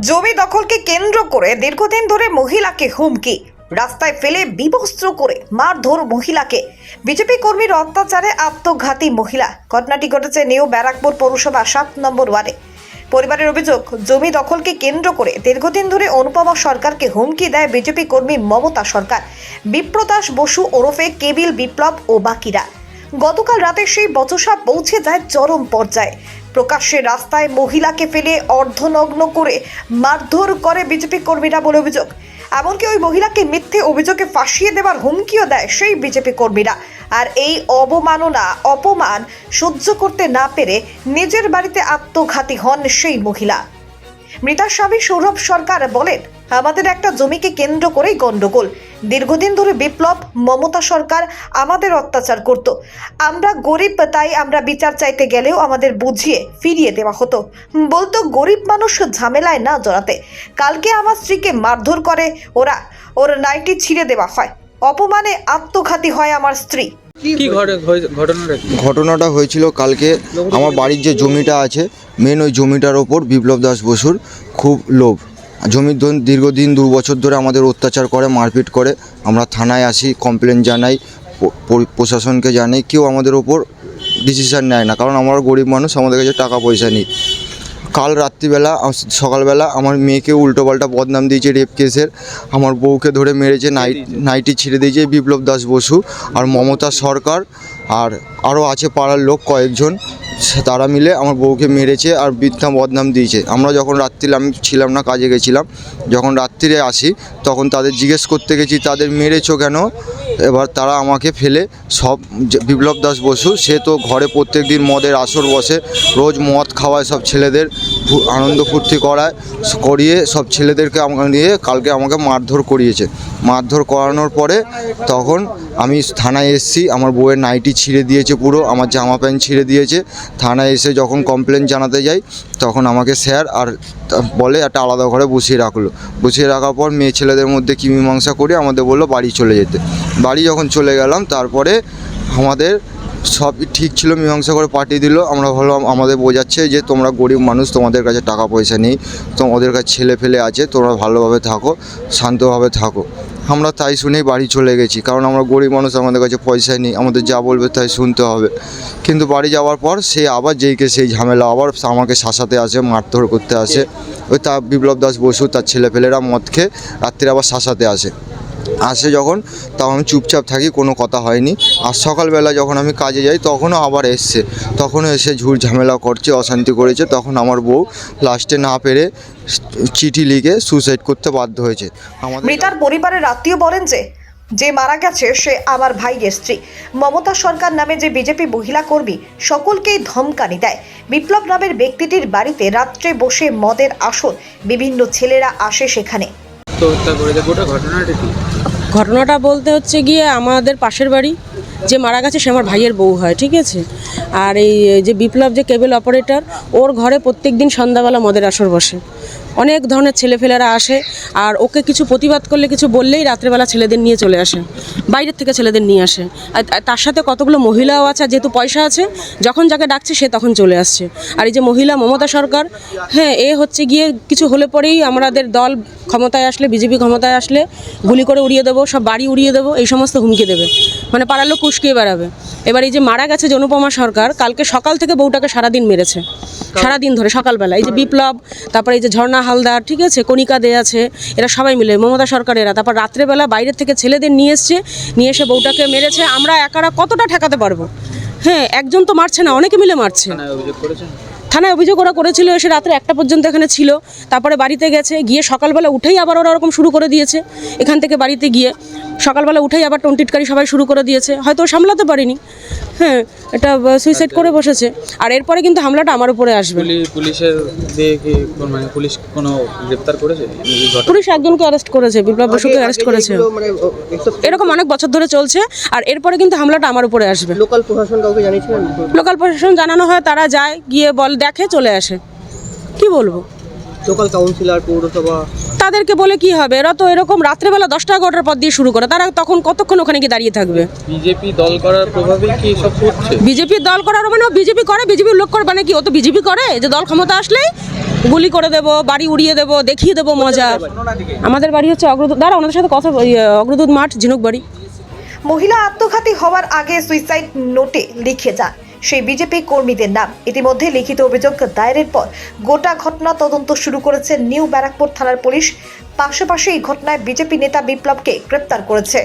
জমি দখলকে কেন্দ্র করে দীর্ঘদিন ধরে মহিলাকে হুমকি। রাস্তায় ফেলে বিবস্ত্র করে মারধর মহিলাকে। বিজেপি কর্মীর অত্যাচারে আত্মঘাতী মহিলা। ঘটনাটি ঘটেছে নিউ ব্যারাকপুর পৌরসভা সাত নম্বর ওয়ার্ডে। পরিবারের অভিযোগ, জমি দখলকে কেন্দ্র করে দীর্ঘদিন ধরে অনুপমা সরকারকে হুমকি দেয় বিজেপি কর্মী মমতা সরকার। বিপ্রদাস বসু ওরফে কেবিল বিপ্লব ও বাকিরা। গতকাল রাতে সেই বচসা পৌঁছে যায় চরম পর্যায়ে। প্রকাশ্যে রাস্তায় মহিলাকে ফেলে অর্ধনগ্ন করে মারধর করে বিজেপি কর্মীরা বলে অভিযোগ। এমনকি ওই মহিলাকে মিথ্যে অভিযোগে ফাঁসিয়ে দেওয়ার হুমকিও দেয় সেই বিজেপি কর্মীরা। আর এই অবমাননা, অপমান সহ্য করতে না পেরে নিজের বাড়িতে আত্মঘাতী হন সেই মহিলা। মৃতার স্বামী সৌরভ সরকার বলেন আমাদের একটা জমিকে কেন্দ্র করেই গন্ডগোল। দীর্ঘদিন ধরে বিপ্লব মমতা সরকার আমাদের অত্যাচার করত। আমরা গরিব তাই আমরা বিচার চাইতে গেলেও আমাদের বুঝিয়ে ফিরিয়ে দেওয়া হতো। বলতো গরিব মানুষ ঝামেলায় না জড়াতে। কালকে আমার স্ত্রীকে মারধর করে ওরা ওর নাইটি ছিঁড়ে দেওয়া হয়। অপমানে আত্মঘাতী হয় আমার স্ত্রী। কি ঘটনাটা ঘটনাটা হয়েছিল কালকে। আমার বাড়ির যে জমিটা আছে মেন ওই জমিটার ওপর বিপ্লব দাস বসুর খুব লোভ। জমির দীর্ঘদিন, দু বছর ধরে আমাদের অত্যাচার করে, মারপিট করে। আমরা থানায় আসি কমপ্লেন জানাই প্রশাসনকে জানাই, কেউ আমাদের ওপর ডিসিশন নেয় না। কারণ আমরা গরিব মানুষ, আমাদের কাছে টাকা পয়সা নেই। কাল রাত্রিবেলা সকালবেলা আমার মেয়েকে উল্টোপাল্টা বদনাম দিয়েছে রেপ কেসের আমার বউকে ধরে মেরেছে নাইট নাইটি ছিঁড়ে দিয়েছে বিপ্লব দাস বসু। আর মমতা সরকার, আর আরও আছে পাড়ার লোক কয়েকজন। তারা মিলে আমার বউকে মেরেছে আর মিথ্যা বদনাম দিয়েছে। আমরা যখন রাত্রিরে আমি ছিলাম না, কাজে গেছিলাম, যখন রাত্রিরে আসি, তখন তাদের জিজ্ঞেস করতে গেছি, তাদের মেরেছো কেন? এবার তারা আমাকে ফেলে, সব বিপ্লব দাস বসু, সে তো ঘরে প্রত্যেক দিন মদের আসর বসে, রোজ মদ খাওয়ায় সব ছেলেদের আনন্দ ফুর্তি করায়, করিয়ে সব ছেলেদেরকে আমাকে নিয়ে কালকে আমাকে মারধর করিয়েছে। মারধর করানোর পরে তখন আমি থানায় এসেছি, আমার বউয়ের নাইটি ছিঁড়ে দিয়েছে পুরো, আমার জামা প্যান্ট ছিঁড়ে দিয়েছে। থানায় এসে যখন কমপ্লেন জানাতে যাই, তখন আমাকে স্যার আর বলে একটা আলাদা ঘরে বসিয়ে রাখল। বসিয়ে রাখার পর মেয়ে ছেলেদের মধ্যে কি মীমাংসা করে, আমাদের বলল বাড়ি চলে যেতে। বাড়ি যখন চলে গেলাম, তারপরে আমাদের সব ঠিক ছিল, মীমাংসা করে পাঠিয়ে দিল। আমরা ভাবলাম, আমাদের বোঝাচ্ছে যে তোমরা গরিব মানুষ, তোমাদের কাছে টাকা পয়সা নেই তোমাদের কাছে ছেলে ফেলে আছে, তোমরা ভালোভাবে থাকো, শান্তভাবে থাকো। আমরা তাই শুনেই বাড়ি চলে গেছি, কারণ আমরা গরিব মানুষ, আমাদের কাছে পয়সা নেই, আমাদের যা বলবে তাই শুনতে হবে। কিন্তু বাড়ি যাওয়ার পর সে আবার যেইকে সেই ঝামেলা, আবার আমাকে শাসাতে আসে, মারধর করতে আসে। ওই তা বিপ্লব দাস বসু, তার ছেলেপেলেরা মদ খেয়ে রাত্রে আবার শাসাতে আসে। আসে যখন তখন আমি চুপচাপ থাকি কোনো কথা হয়নি। আর সকালবেলা যখন আমি কাজে যাই তখনও আবার এসছে। তখনও এসে ঝুট ঝামেলা করছে অশান্তি করেছে। তখন আমার বউ লাস্টে না পেরে চিঠি লিখে সুসাইড করতে বাধ্য হয়েছে। আমাদের মৃতার পরিবারের আত্মীয় বলেন যে যে মারা গেছে সে আমার ভাইয়ের স্ত্রী। মমতা সরকার নামে যে বিজেপি মহিলা কর্মী সকলকেই ধমকানি দেয়। বিপ্লব নামের ব্যক্তিটির বাড়িতে রাত্রে বসে মদের আসর বিভিন্ন ছেলেরা আসে সেখানে। হত্যা করে গোটা ঘটনাটা কি? ঘটনাটা বলতে হচ্ছে গিয়ে আমাদের পাশের বাড়ি, যে মারা গেছে সে আমার ভাইয়ের বউ হয়, ঠিক আছে? আর এই যে বিপ্লব যে কেবল অপারেটর, ওর ঘরে প্রত্যেক দিন সন্ধ্যাবেলা মদের আসর বসে। অনেক ধরনের ছেলেফেলেরা আসে, আর ওকে কিছু প্রতিবাদ করলে কিছু বললেই রাত্রেবেলা ছেলেদের নিয়ে চলে আসে, বাইরের থেকে ছেলেদের নিয়ে আসে। আর তার সাথে কতগুলো মহিলাও আছে যেহেতু পয়সা আছে, যখন যাকে ডাকছে সে তখন চলে আসছে। আর এই যে মহিলা মমতা সরকার হ্যাঁ এ হচ্ছে গিয়ে কিছু হলে পরেই আমাদের দল ক্ষমতায় আসলে বিজেপি ক্ষমতায় আসলে গুলি করে উড়িয়ে দেবো সব বাড়ি উড়িয়ে দেবো এই সমস্ত হুমকি দেবে। মানে পাড়ার লোক উস্কিয়ে বেড়াবে। এবার এই যে মারা গেছে যে অনুপমা সরকার কালকে সকাল থেকে বউটাকে সারাদিন মেরেছে। সারাদিন ধরে সকালবেলা। এই যে বিপ্লব তারপরে এই যে ঝর্ণা হালদার ঠিক আছে? কণিকা দে আছে এরা সবাই মিলে মমতা সরকার এরা। তারপর রাত্রেবেলা বাইরের থেকে ছেলেদের নিয়ে এসছে নিয়ে এসে বউটাকে মেরেছে। আমরা একারা কতটা ঠেকাতে পারব? হ্যাঁ একজন তো মারছে না অনেকে মিলে মারছে। থানায় অভিযোগ ওরা করেছিল, এসে রাত্রে একটা পর্যন্ত এখানে ছিল। তারপরে বাড়িতে গেছে, গিয়ে সকালবেলা উঠেই আবার ওরা ওরকম শুরু করে দিয়েছে। এখান থেকে বাড়িতে গিয়ে সকালবেলা উঠেই আবার টন্টিটকারি সবাই শুরু করে দিয়েছে। হয়তো সামলাতে পারিনি। হ্যাঁ এটা সুইসাইড করে বসেছে। আর এরপরে কিন্তু হামলাটা আমার উপরে আসবে। পুলি- পুলিশের দিয়ে কি মানে পুলিশ কোনো গ্রেপ্তার করেছে? পুলিশ একজনকে অ্যারেস্ট করেছে বিপ্লব বসুকে অ্যারেস্ট করেছে। এরকম অনেক বছর ধরে চলছে আর এরপরে কিন্তু হামলাটা আমার উপরে আসবে। লোকাল প্রশাসন কাউকে জানিয়েছিলেন? লোকাল প্রশাসন জানানো হয় তারা যায় গিয়ে বল দেখে চলে আসে। কি বলব? লোকাল কাউন্সিলর পৌরসভা তাদেরকে বলে কি হবে? এরা তো এরকম রাত্রেবেলা দশটা এগারোটার পর দিয়ে শুরু করে। তারা তখন কতক্ষণ ওখানে গিয়ে দাঁড়িয়ে থাকবে? বিজেপি দল করার প্রভাবে কি সব করছে? বিজেপির দল করার মানে বিজেপি করে বিজেপির লোক করে মানে কি? ও তো বিজেপি করে? যে দল ক্ষমতা আসলেই গুলি করে দেব বাড়ি উড়িয়ে দেব দেখিয়ে দেব মজা। আমাদের বাড়ি হচ্ছে অগ্রদূত দাঁড়া ওনাদের সাথে কথা অগ্রদূত মাঠ ঝিনুক বাড়ি। মহিলা আত্মঘাতী হওয়ার আগে সুইসাইড নোটে লিখে যান। সেই বিজেপি কর্মীদের নাম। ইতিমধ্যে লিখিত অভিযোগ, দায়েরের পর গোটা ঘটনা তদন্ত শুরু করেছে নিউ ব্যারাকপুর থানার পুলিশ। পাশাপাশি এই ঘটনায় বিজেপি নেতা বিপ্লবকে গ্রেপ্তার করেছে।